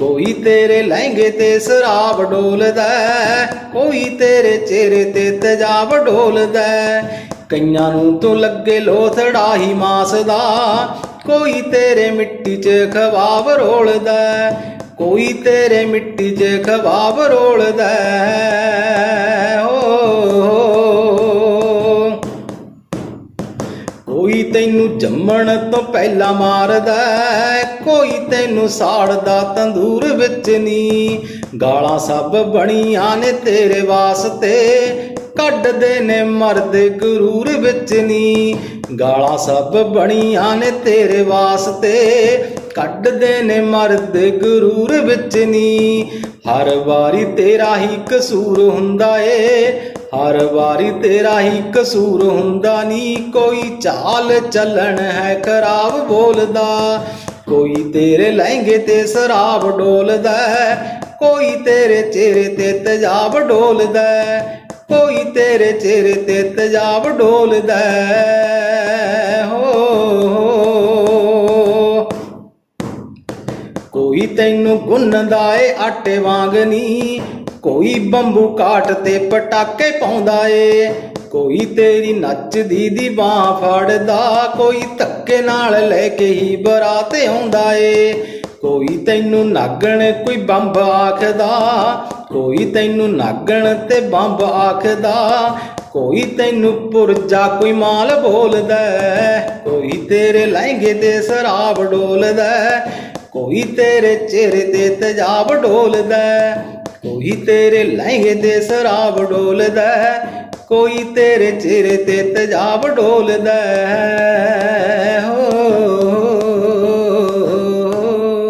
ਕੋਈ ਤੇਰੇ ਲਹਿੰਗੇ ਤੇ ਸਰਾਬ ਡੋਲਦਾ ਕੋਈ ਤੇਰੇ ਚਿਹਰੇ ਤੇ ਤੇਜਾਬ ਡੋਲਦਾ ਕਈਆਂ ਨੂੰ ਤੂੰ ਲੱਗੇ ਲੋਥੜਾ ਹੀ ਮਾਸ ਦਾ ਕੋਈ ਤੇਰੇ ਮਿੱਟੀ 'ਚ ਖਵਾਬ ਰੋਲਦਾ ਕੋਈ ਤੇਰੇ ਮਿੱਟੀ 'ਚ ਖਵਾਬ ਰੋਲਦਾ ਕੋਈ ਤੈਨੂੰ ਜੰਮਣ ਤੋਂ ਪਹਿਲਾਂ ਮਾਰਦਾ ਕੋਈ ਤੈਨੂੰ ਸਾੜਦਾ ਤੰਦੂਰ ਵਿੱਚ ਨੀ। ਗਾਲਾਂ ਸਭ ਬਣੀਆਂ ਨੇ ਤੇਰੇ ਵਾਸਤੇ, ਕੱਢਦੇ ਨੇ ਮਰਦ ਗਰੂਰ ਵਿੱਚ ਨੀ। ਗਾਲਾਂ ਸਭ ਬਣੀਆਂ ਨੇ ਤੇਰੇ ਵਾਸਤੇ, ਕੱਢਦੇ ਨੇ ਮਰਦ ਗਰੂਰ ਵਿੱਚ ਨੀ। ਹਰ ਵਾਰੀ ਤੇਰਾ ਹੀ ਕਸੂਰ ਹੁੰਦਾ ਏ ਹਰ ਵਾਰੀ ਤੇਰਾ ਹੀ ਕਸੂਰ ਹੁੰਦਾ ਨਹੀਂ ਕੋਈ ਚਾਲ ਚੱਲਣ ਹੈ ਖਰਾਬ ਬੋਲਦਾ ਕੋਈ ਤੇਰੇ ਲਹਿੰਗੇ ਤੇ ਸ਼ਰਾਬ ਡੋਲਦਾ, ਕੋਈ ਤੇਰੇ ਚਿਹਰੇ ਤੇ ਤਜਾਬ ਡੋਲਦਾ, ਕੋਈ ਤੇਰੇ ਚਿਹਰੇ ਤੇ ਤਜਾਬ ਡੋਲਦਾ ਹੈ। ਹੋ ਕੋਈ ਤੈਨੂੰ ਗੁੰਨਦਾ ਏ, ਆਟੇ ਵਾਂਗ ਨੀ ਕੋਈ ਬੰਬੂ ਕਾਟ ਤੇ ਪਟਾਕੇ ਪਾਉਂਦਾ ਏ ਕੋਈ ਤੇਰੀ ਨੱਚਦੀ ਦੀ ਬਾਹ ਫੜਦਾ, ਕੋਈ ਧੱਕੇ ਨਾਲ ਲੈ ਕੇ ਹੀ ਬਰਾਤ ਆਉਂਦਾ ਏ ਕੋਈ ਤੈਨੂੰ ਨਾਗਣ ਕੋਈ ਬੰਬ ਆਖਦਾ, ਕੋਈ ਤੈਨੂੰ ਨਾਗਣ ਤੇ ਬੰਬ ਆਖਦਾ, ਕੋਈ ਤੈਨੂੰ ਪੁਰਜਾ ਕੋਈ ਮਾਲ ਬੋਲਦਾ, ਕੋਈ ਤੇਰੇ ਲਹਿੰਗੇ ਤੇ ਸ਼ਰਾਬ ਡੋਲਦਾ, ਕੋਈ ਤੇਰੇ ਚਿਹਰੇ ਤੇ ਤੇਜਾਬ ਡੋਲਦਾ ਕੋਈ ਤੇਰੇ ਲਹਿੰਗੇ ਤੇ ਸ਼ਰਾਬ ਡੋਲਦਾ ਹੈ, ਕੋਈ ਤੇਰੇ ਚਿਹਰੇ ਤੇ ਤੇਜਾਬ ਡੋਲਦਾ ਹੈ। ਹੋ